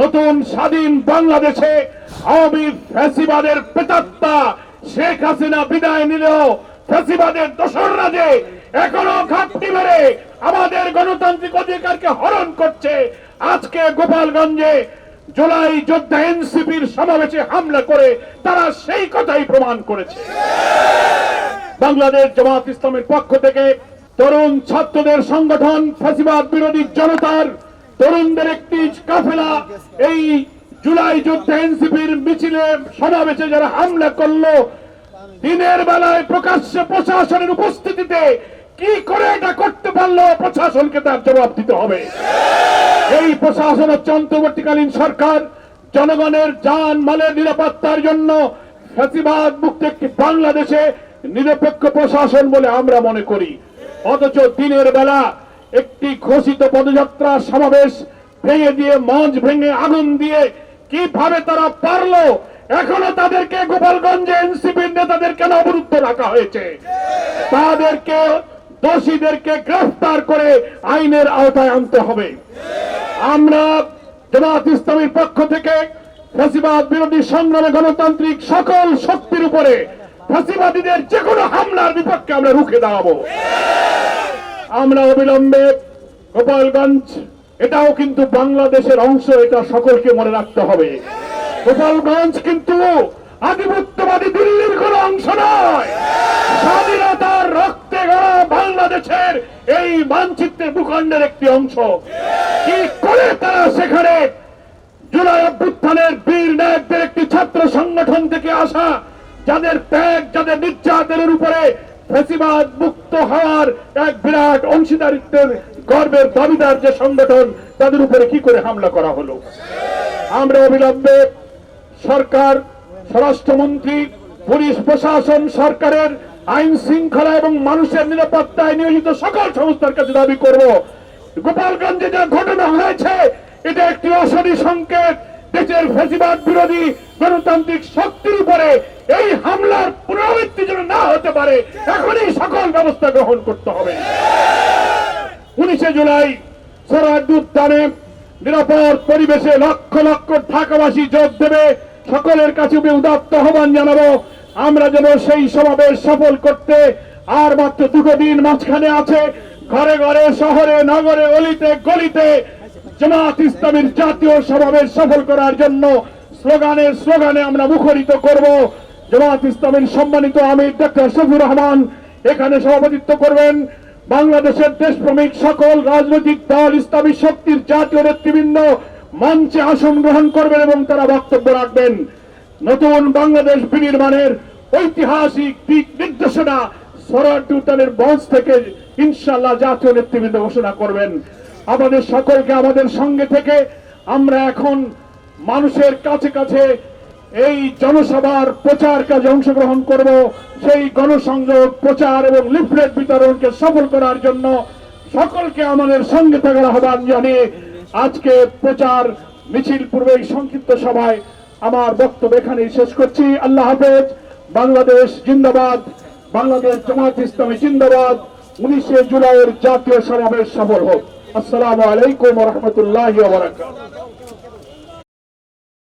নতুন স্বাধীন বাংলাদেশে আওয়ামী ফ্যাসিবাদের পেতাত্তা শেখ হাসিনা বিদায় নিলেও ফ্যাসিবাদের দোসররা যে এখনও ঘাপটি মেরে আমাদের গণতান্ত্রিক অধিকারকে হরণ করছে, আজকে গোপালগঞ্জে জুলাই যোদ্ধা এনসিপির সমাবেশে হামলা করে তারা সেই কথাই প্রমাণ করেছে। বাংলাদেশ জামাত ইসলামের পক্ষ থেকে তরুণ ছাত্রদের সংগঠন ফ্যাসিবাদ বিরোধী জনতার তরুণদের একটি কাফেলা এই জুলাই যুদ্ধে এনসিপির মিছিলে সমাবেশে যারা হামলা করল, দিনের বেলায় প্রকাশ্যে প্রশাসনের উপস্থিতিতে কি করে এটা করতে পারল, প্রশাসনকে তার জবাব দিতে হবে। এই প্রশাসন হচ্ছে অন্তর্বর্তীকালীন সরকার, জনগণের যান মালের নিরাপত্তার জন্য ফ্যাসিবাদ মুক্ত একটি বাংলাদেশে নিরপেক্ষ প্রশাসন বলে আমরা মনে করি। অথচ দিনের বেলা একটি ঘোষিত পদযাত্রা সমাবেশ ভেঙে দিয়ে, মঞ্চ ভেঙে আগুন দিয়ে কীভাবে তারা পারল, এখনও তাদেরকে গোপালগঞ্জে এনসিপির নেতাদের কেন অবরুদ্ধ রাখা হয়েছে। তাদেরকে, দোষীদেরকে গ্রেফতার করে আইনের আওতায় আনতে হবে। আমরা জামাত ইসলামীর পক্ষ থেকে ফ্যাসিবাদ বিরোধী সংগ্রামে গণতান্ত্রিক সকল শক্তির উপরে ফ্যাসিবাদীদের যে কোনো হামলার বিপক্ষে আমরা রুখে দাঁড়াবো। আমরা অবিলম্বে গোপালগঞ্জ, এটাও কিন্তু বাংলাদেশের অংশ, এটা সকলকে মনে রাখতে হবে। গোপালগঞ্জ কিন্তু আধিপত্যবাদী দিল্লির কোন অংশ নয়। স্বাধীনতার রক্তে গড়া বাংলাদেশের এই মানচিত্রের ভূখণ্ডের একটি অংশ। কি করে তারা সেখানে জুলাই অভ্যুত্থানের বীর নায়কদের একটি ছাত্র সংগঠন থেকে আসা, যাদের ত্যাগ, যাদের নির্যাতনের উপরে ফেসিবাদ মুক্ত হওয়ার এক বিরাট অংশীদারিত্বের গর্বের দাবিদার যে সংগঠন, তাদের উপরে কি করে হামলা করা হলো? আমরা অবিলম্বে সরকার, স্বরাষ্ট্রমন্ত্রী, পুলিশ প্রশাসন, সরকারের আইন শৃঙ্খলা এবং মানুষের নিরাপত্তায় নিয়োজিত সকল সংস্থার কাছে দাবি করব। গোপালগঞ্জে যা ঘটনা হয়েছে, এটা একটি অশনি সংকেত। দেশের ফেসিবাদ বিরোধী গণতান্ত্রিক শক্তির উপরে এই হামলার পুনরাবৃত্তি যেন না হতে পারে, এখনই সকল ব্যবস্থা গ্রহণ করতে হবে। উনিশে জুলাই সরাদ উদ্যানে নিরাপদ পরিবেশে লক্ষ লক্ষ ঢাকাবাসী যোগ দেবে। সকলের কাছে আমি উদাত্ত আহ্বান জানাব, আমরা যেন সেই সমাবেশ সফল করতে আর মাত্র দুটো দিন মাঝখানে আছে। ঘরে ঘরে, শহরে, নগরে, অলিতে, গলিতে জামাত ইসলামের জাতীয় সমাবেশ সফল করার জন্য স্লোগানের স্লোগানে আমরা মুখরিত করব। জামাত ইসলামের সম্মানিত আমির ডাক্তার শফিউর রহমান, এখানে সভাপতিত্ব করবেন বাংলাদেশের দেশপ্রেমিক সকল রাজনৈতিক দল, ইসলামী শক্তির জাতীয় নেতৃবৃন্দ মঞ্চে আসন গ্রহণ করবেন এবং তারা বক্তব্য রাখবেন। নতুন বাংলাদেশ বিনির্মাণের ঐতিহাসিক দিক নির্দেশনা সরার মঞ্চ থেকে ইনশাল্লাহ জাতীয় নেতৃবৃন্দ ঘোষণা করবেন। আমাদের সকলকে আমাদের সঙ্গে থেকে আমরা এখন মানুষের কাছে কাছে এই জনসভার প্রচার কাজে অংশগ্রহণ করব। সেই গণসংযোগ, প্রচার এবং লিফলেট বিতরণকে সফল করার জন্য সকলকে আমাদের সঙ্গে থাকার আহ্বান জানিয়ে আজকে প্রচার মিছিল পূর্বে সংক্ষিপ্ত সভায় আমার বক্তব্য এখানেই শেষ করছি। আল্লাহ হাফেজ। বাংলাদেশ জিন্দাবাদ। বাংলাদেশ জামাত ইসলামী জিন্দাবাদ। উনিশে জুলাইয়ের জাতীয় সমাবেশ সফল হোক। আসসালামু আলাইকুম রহমতুল্লাহ